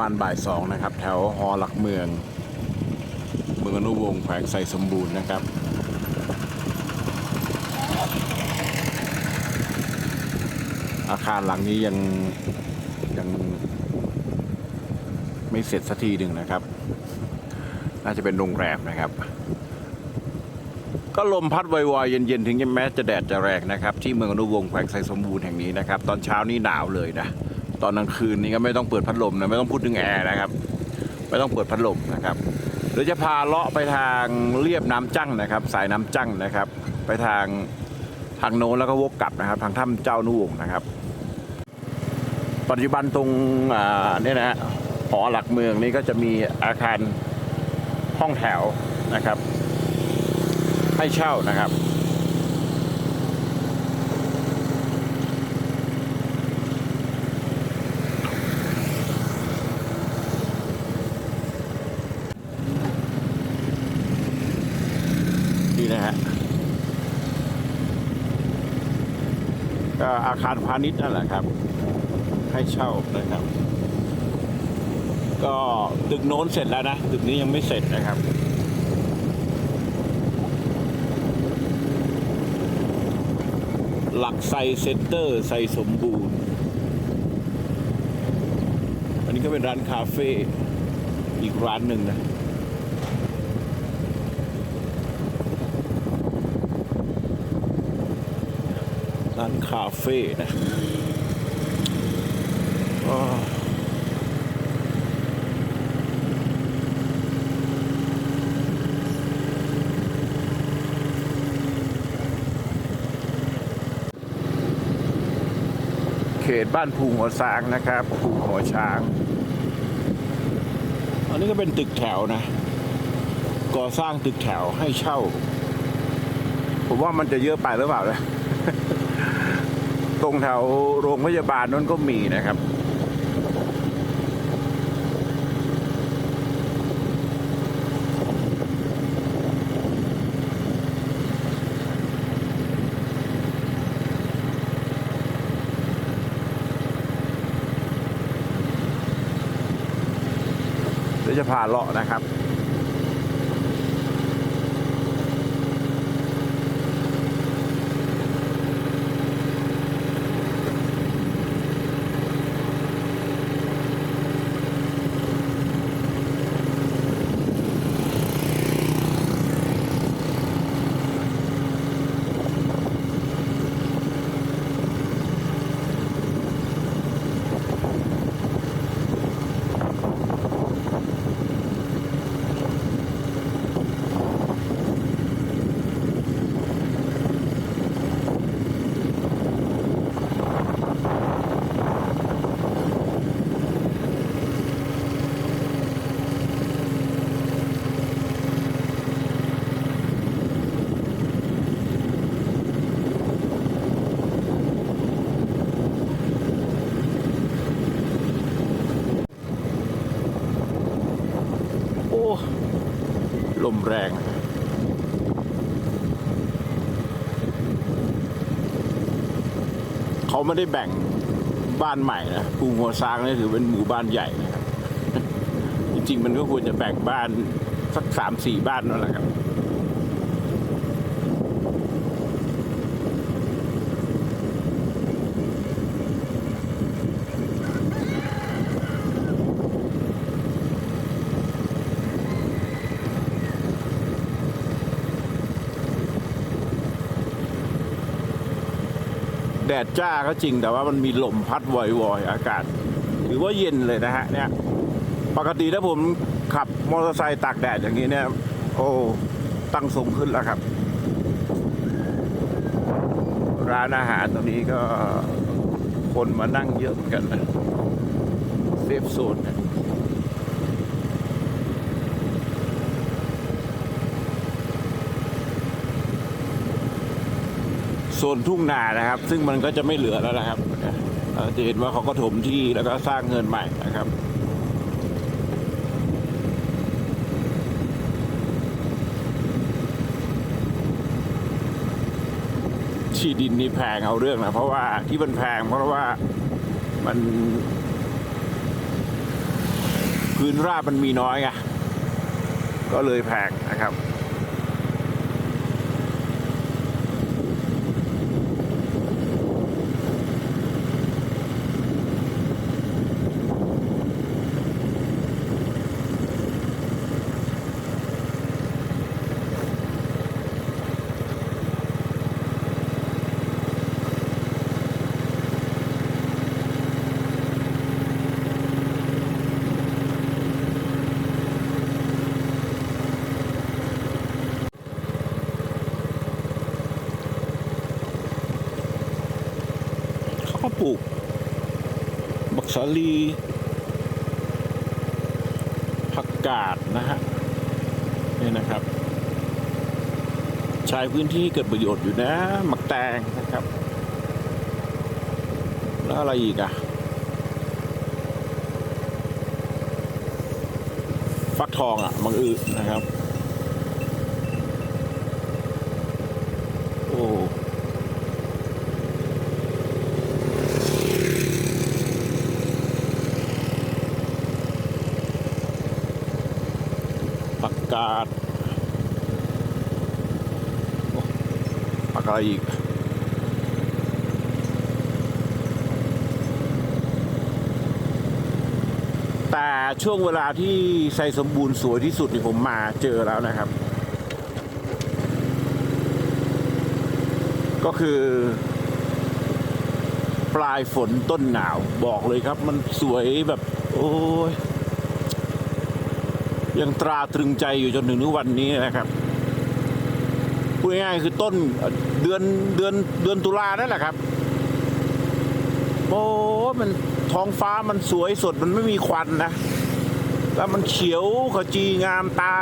มาณบ่ายสองนะครับ แถวหอหลักเมือง เมืองอนุวงศ์แขวงไซสมบูรณ์นะครับอาคารหลังนี้ยังยังไม่เสร็จสักทีหนึ่งนะครับ น่าจะเป็นโรงแรมนะครับ ก็ลมพัดวอยๆเย็นๆ ถึงแม้จะแดดจะแรงนะครับ ที่เมืองอนุวงศ์แขวงไซสมบูรณ์แห่งนี้นะครับ ตอนเช้านี่หนาวเลยนะ ตอนกลางคืนนี่ก็ไม่ต้องเปิดพัดลมนะไม่ต้องพูดถึงแอร์นะครับ ไม่ต้องเปิดพัดลมนะครับเดี๋ยวจะพาเลาะไปทางเรียบน้ำจั่งนะครับ สายน้ำจั่งนะครับ ไปทางทางโน้นแล้วก็วกกลับนะครับ ทางถ้ำเจ้านุวงนะครับ ปัจจุบันตรงเนี่ยนะฮะหอหลักเมืองนี่ก็จะมีอาคารห้องแถวนะครับ ให้เช่านะครับ ฮะก็อาคารพาณิชย์นั่นแหละครับ ให้เช่านะครับ ก็ตึกโน้นเสร็จแล้วนะตึกนี้ยังไม่เสร็จนะครับหลักไซเซนเตอร์ไซสมบูรณ์ อันนี้ก็เป็นร้านคาเฟ่อีกร้านหนึ่งนะานคาเฟ่นะเขตบ้านภูหัวช้างนะครับภูหัวช้าง อันนี้ก็เป็นตึกแถวนะ ก่อสร้างตึกแถวให้เช่า ผมว่ามันจะเยอะไปหรือเปล่านะ ตรงแถวโรงพยาบาลนั้นก็มีนะครับจะพาเลาะนะครับ โอ้ ลมแรงเขาไม่ได้แบ่งบ้านใหม่นะภูหัวซางนี่ถือเป็นหมู่บ้านใหญ่นะครับ จริงๆ มันก็ควรจะแบ่งบ้านสักสามสี่บ้านนั่นแหละครับ แดดจ้าก็จริงแต่ว่ามันมีลมพัดวอยๆอากาศถือว่าเย็นเลยนะฮะเนี่ยปกติถ้าผมขับมอเตอร์ไซค์ตากแดดอย่างนี้เนี่ย โอ้ตั้งทรงขึ้นแล้วครับ ร้านอาหารตรงนี้ก็คนมานั่งเยอะเหมือนกันนะเซฟโซนนะ โซนทุ่งนานะครับ ซึ่งมันก็จะไม่เหลือแล้วนะครับเอ่อจะเห็นว่าเขาก็ถมที่แล้วก็สร้างเงินใหม่นะครับที่ดินนี่แพงเอาเรื่องนะเพราะว่าที่มันแพงเพราะว่ามัน พื้นราบมันมีน้อยไงก็เลยแพงนะครับาลีผักกาดนะฮะนี่นะครับ ใช้พื้นที่เกิดประโยชน์อยู่นะหมักแตงนะครับ แล้วอะไรอีกอะฟักทองอะมังอือนะครับ โอ้ ผั กกาดโอ้ผักอะไรอีกแต่ช่วงเวลาที่ไซสมบูรณ์สวยที่สุดที่ผมมาเจอแล้วนะครับ ก็คือ ปลายฝนต้นหนาวบอกเลยครับ มันสวยแบบ โอ้ย ยังตราตรึงใจอยู่จนถึงทุกวันนี้นะครับพูดง่ายๆคือต้นเดือนเดือนเดือนตุลานั่นแหละครับโอ้มันท้องฟ้ามันสวยสดมันไม่มีควันนะ แล้วมันเขียวขจีงามตา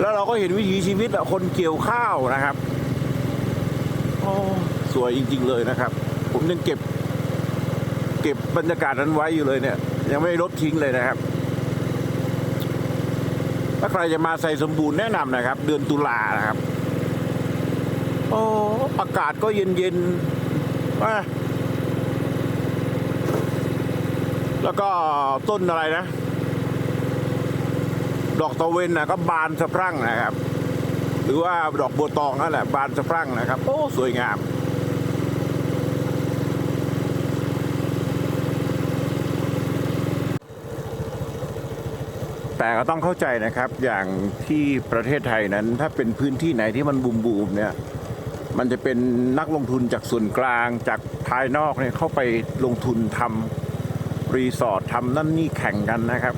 แล้วเราก็เห็นวิถีชีวิตอะคนเกี่ยวข้าวนะครับโอ้สวยจริง ๆ เลยนะครับ ผมยังเก็บ เก็บบรรยากาศนั้นไว้อยู่เลยเนี่ย ยังไม่ลบทิ้งเลยนะครับ ถ้าใครจะมาใส่สมบูรณ์แนะนำนะครับ เดือนตุลานะครับ โอ้อากาศก็เย็นเย็นๆว่าแล้วก็ต้นอะไรนะ ดอกตะเวนนะก็บานสะพรั่งนะครับ หรือว่าดอกบัวตองนั่นแหละบานสะพรั่งนะครับ โอ้ สวยงาม แต่ก็ต้องเข้าใจนะครับอย่างที่ประเทศไทยนั้น ถ้าเป็นพื้นที่ไหนที่มันบูมบูมเนี่ยมันจะเป็นนักลงทุนจากส่วนกลางจากภายนอกเนี่ยเข้าไปลงทุนทำรีสอร์ททำนั่นนี่แข่งกันนะครับ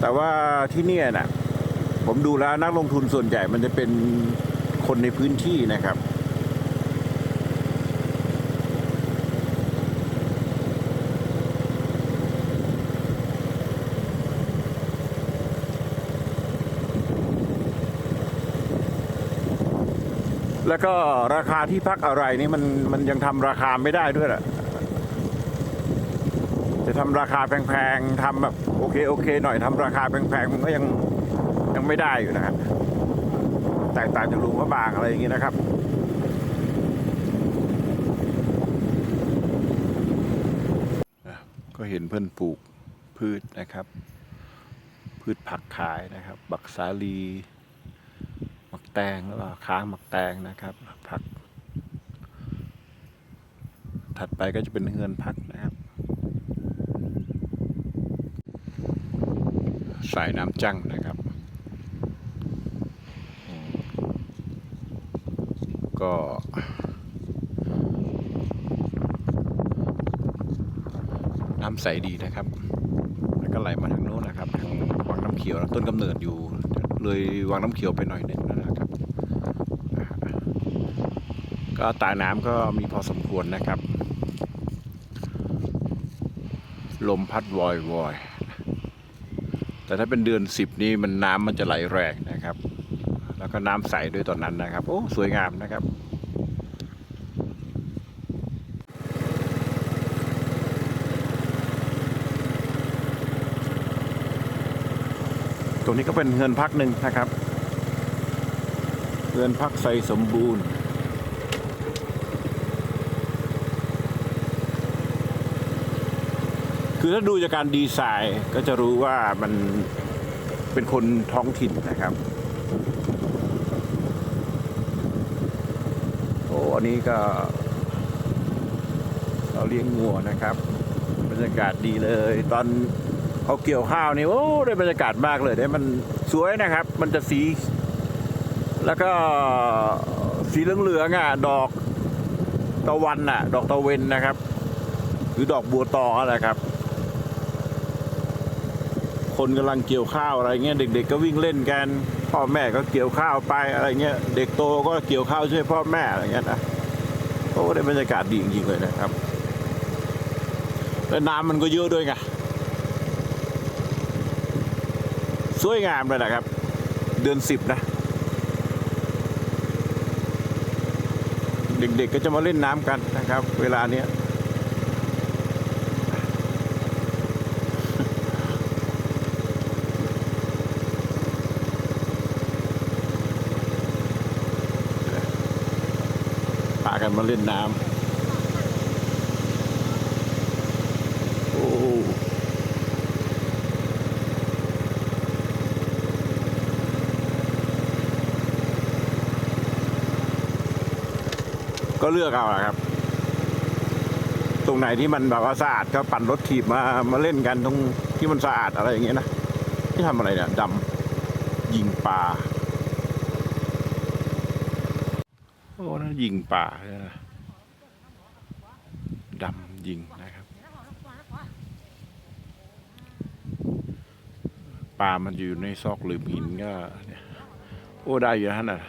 แต่ว่าที่นี่นะผมดูแล้วนักลงทุนส่วนใหญ่มันจะเป็นคนในพื้นที่นะครับ แล้วก็ราคาที่พักอะไรนี่มันมันยังทำราคาไม่ได้ด้วยแหละจะทำราคาแพงๆทำแบบโอเคโอเคหน่อยทำราคาแพงๆมันก็ยังยังไม่ได้อยู่นะครับแตกต่างจากลุมพระบางอะไรอย่างนี้นะครับก็เห็นเพื่อนปลูกพืชนะครับ พืชผักขายนะครับ บักสาลี แตงแล้วก็ค้างหมักแตงนะครับ ผัก ถัดไปก็จะเป็นเฮือนผักนะครับ สายน้ำจั่งนะครับ ก็น้ำใสดีนะครับ แล้วก็ไหลมาทางโน้นนะครับ ทางวังน้ำเขียว ต้นกำเนิดอยู่ เลยวังน้ำเขียวไปหน่อยนึงนะครับอ่า ก็ตาน้ำก็มีพอสมควรนะครับ ลมพัดวอยวอยแต่ถ้าเป็นเดือนสิบนี่มันน้ำมันจะไหลแรงนะครับ แล้วก็น้ำใสด้วยตอนนั้นนะครับ โอ้ สวยงามนะครับตรงนี้ก็เป็นเงินพักหนึ่งนะครับเงินพักใสสมบูรณ์ คือถ้าดูจากการดีไซน์ก็จะรู้ว่ามันเป็นคนท้องถิ่นนะครับ โอ้อันนี้ก็เราเลี้ยงงัวนะครับบรรยากาศดีเลย ตอนเขาเกี่ยวข้าวนี่โอ้ได้บรรยากาศมากเลยได้มันสวยนะครับ มันจะสี แล้วก็สีเหลืองๆอะดอกตะวันอะ ดอกตะเวนนะครับ หรือดอกบัวตองอะไรครับ คนกำลังเกี่ยวข้าวอะไรเงี้ยเด็ก ๆ ก็วิ่งเล่นกัน พ่อแม่ก็เกี่ยวข้าวไปอะไรเงี้ยเด็กโตก็เกี่ยวข้าวช่วยพ่อแม่อะไรเงี้ยนะโอ้ได้บรรยากาศดีจริงๆเลยนะครับแล้วน้ำมันก็เยอะด้วยไงสวยงามเลยนะครับ เดือนสิบนะ เด็กๆก็จะมาเล่นน้ำกันนะครับ เวลาเนี้ย กันมาเล่นน้ำ โอ้ก็เลือกเอาละครับ ตรงไหนที่มันแบบว่าสะอาดก็ปั่นรถถีบมามาเล่นกันตรงที่มันสะอาดอะไรอย่างเงี้ยนะ ที่ทำอะไรเนี่ยดำยิงปลา โอ้ นั่นยิงป่าเลยนะดำยิงนะครับปลามันอยู่ในซอกหลืมหินก็เนี่ยโอ้ได้อยู่นะน่ะ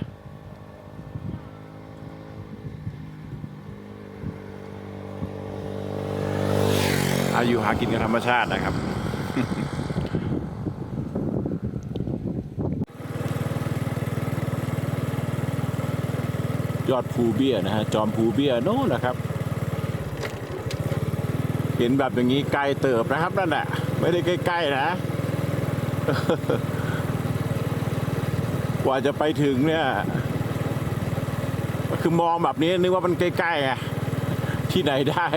อายู่หากินกับธรรมชาตินะครับ ยอดภูเบี้ยนะฮะจอมภูเบี้ยโน่นนะครับ เห็นแบบอย่างนี้ไกลเติบนะครับนั่นแหละไม่ได้ใกล้ๆนะ กว่าจะไปถึงเนี่ยคือมองแบบนี้นึกว่ามันใกล้ๆไงที่ไหนได้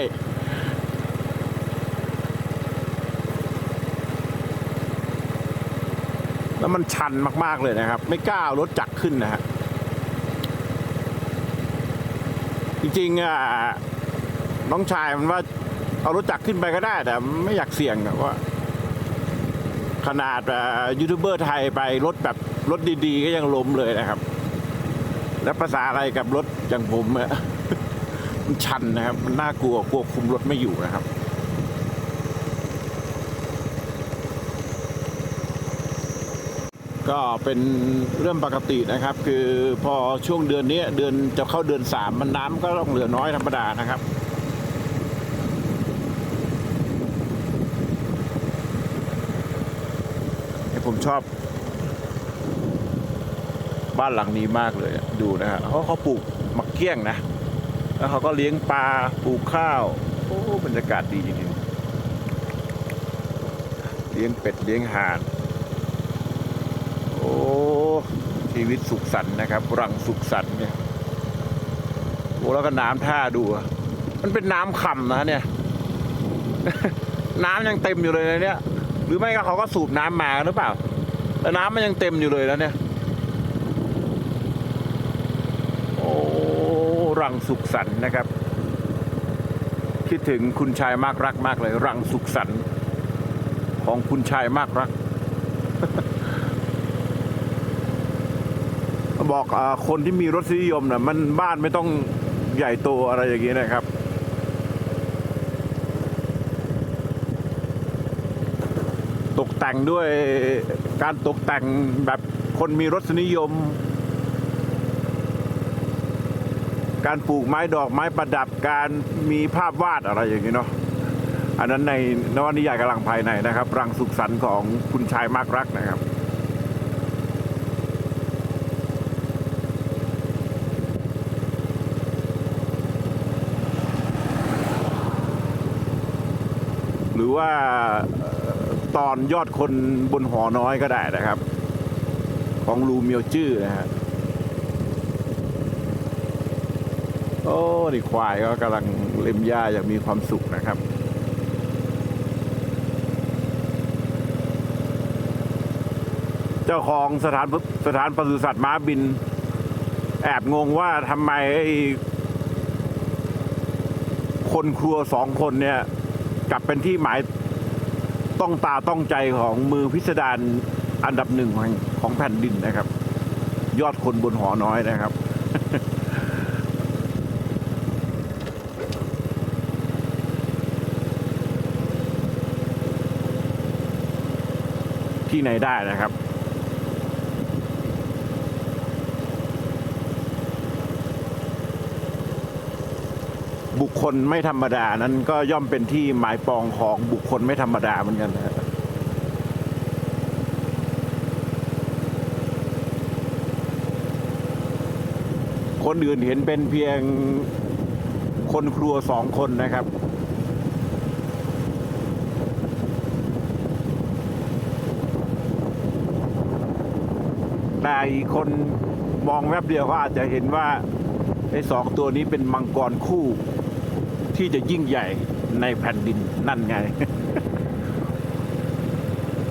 แล้วมันชันมาก ๆ เลยนะครับ ไม่กล้าเอารถจักรขึ้นนะฮะ จริงๆอะน้องชายมันว่าเอารถจักรขึ้นไปก็ได้ แต่ไม่อยากเสี่ยงอะว่า ขนาดยูทูบเบอร์ไทยไปรถแบบรถดีๆ ก็ยังล้มเลยนะครับ แล้วภาษาอะไรกับรถอย่างผมอะมันชันนะครับ มันน่ากลัวควบคุมรถไม่อยู่นะครับ ก็เป็นเรื่องปกตินะครับ คือพอช่วงเดือนนี้เดือนจะเข้าเดือนสามมันน้ำก็ต้องเหลือน้อยธรรมดานะครับผมชอบ บ้านหลังนี้มากเลยดูนะฮะเขาเขาปลูกมะเกี้ยงนะ แล้วเขาก็เลี้ยงปลาปลูกข้าว โอ้บรรยากาศดีจริงๆเลี้ยงเป็ดเลี้ยงห่าน โอ้ ชีวิตสุขสันต์นะครับ รังสุขสันต์เนี่ยโอ้แล้วก็น้ำท่าดูอะมันเป็นน้ำคำนะเนี่ย น้ำยังเต็มอยู่เลยนะเนี่ย หรือไม่ก็เขาก็สูบน้ำมาหรือเปล่าแต่น้ำมันยังเต็มอยู่เลยแล้วเนี่ย โอ้รังสุขสันต์นะครับ คิดถึงคุณชายมากรักมากเลย รังสุขสันต์ของคุณชายมากรัก บอกอคนที่มีรสนิยมนะมันบ้านไม่ต้องใหญ่โตอะไรอย่างนี้นะครับ ตกแต่งด้วยการตกแต่งแบบคนมีรสนิยม การปลูกไม้ดอกไม้ประดับการมีภาพวาดอะไรอย่างนี้เนาะอันนั้นในนวนิยายกำลังภายในนะครับ รังสุขสันต์ของคุณชายมากรักนะครับือว่าตอนยอดคนบนหอน้อยก็ได้นะครับ ของลูเมียวจื้อนะฮะโอ้ดีควายก็กำลังเล็มหญ้าอย่างมีความสุขนะครับเจ้าของสถานสถานปศุสัตว์ม้าบิน แอบงงว่าทำไมคนครัวสองคนเนี่ย กลับเป็นที่หมายต้องตาต้องใจของมือพิสดารอันดับหนึ่งของของแผ่นดินนะครับ ยอดคนบนหอน้อยนะครับที่ไหนได้นะครับ คคลไม่ธรรมดานั้นก็ย่อมเป็นที่หมายปองของบุคคลไม่ธรรมดาเหมือนกันนะคนอื่นเห็นเป็นเพียงคนครัวสองคนนะครับ แต่อีกคนมองแวบเดียวก็อาจจะเห็นว่าไอ้สองตัวนี้เป็นมังกรคู่ ที่จะยิ่งใหญ่ในแผ่นดินนั่นไง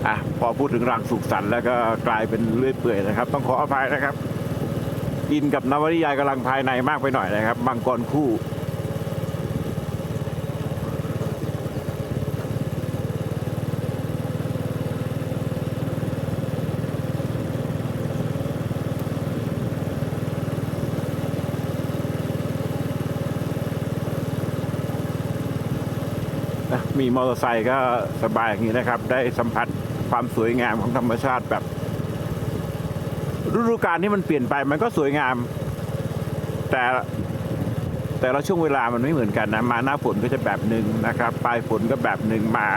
อะพอพูดถึงรังสุขสันต์แล้วก็กลายเป็นเลื่อยเปื่อยนะครับ ต้องขออภัยนะครับ อินกับนวนิยายกำลังภายในมากไปหน่อยนะครับมังกรคู่ นะมีมอเตอร์ไซค์ก็สบายอย่างนี้นะครับ ได้สัมผัสความสวยงามของธรรมชาติแบบ ฤดูกาลที่มันเปลี่ยนไปมันก็สวยงาม แต่แต่ละช่วงเวลามันไม่เหมือนกันนะมาหน้าฝนก็จะแบบหนึ่งนะครับปลายฝนก็แบบหนึ่งมา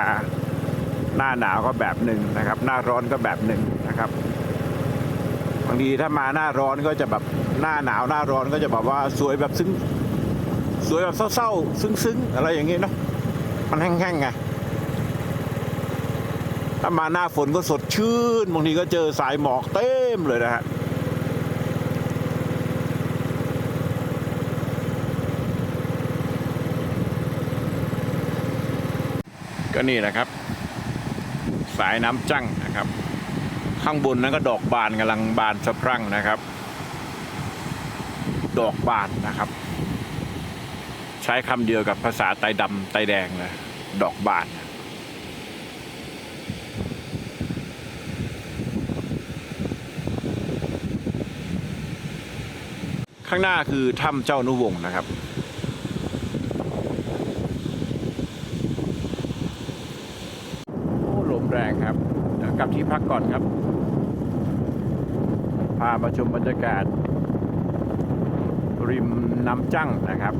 หน้าหนาวก็แบบหนึ่งนะครับ หน้าร้อนก็แบบหนึ่งนะครับบางทีถ้ามาหน้าร้อนก็จะแบบหน้าหนาวหน้าร้อนก็จะแบบว่าสวยแบบซึ้งสวยแบบเศร้าๆ ซึ้งๆ อะไรอย่างเงี้เนาะ มันแห้งๆไงถ้ามาหน้าฝนก็สดชื่นบางทีก็เจอสายหมอกเต็มเลยนะฮะก็นี่นะครับ สายน้ำจั่งนะครับ ข้างบนนั้นก็ดอกบานกำลังบานสะพรั่งนะครับ ดอกบานนะครับ ใช้คำเดียวกับภาษาไตดำไตแดงเลยดอกบานข้างหน้าคือถ้ำเจ้านุวงศ์นะครับโอ้ลมแรงครับเดี๋ยวกลับที่พักก่อนครับ พามาชมบรรยากาศ ริมน้ำจั่งนะครับ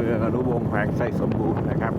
เมืองอนุวงศ์แขวงไส้สมบูรณ์นะครับ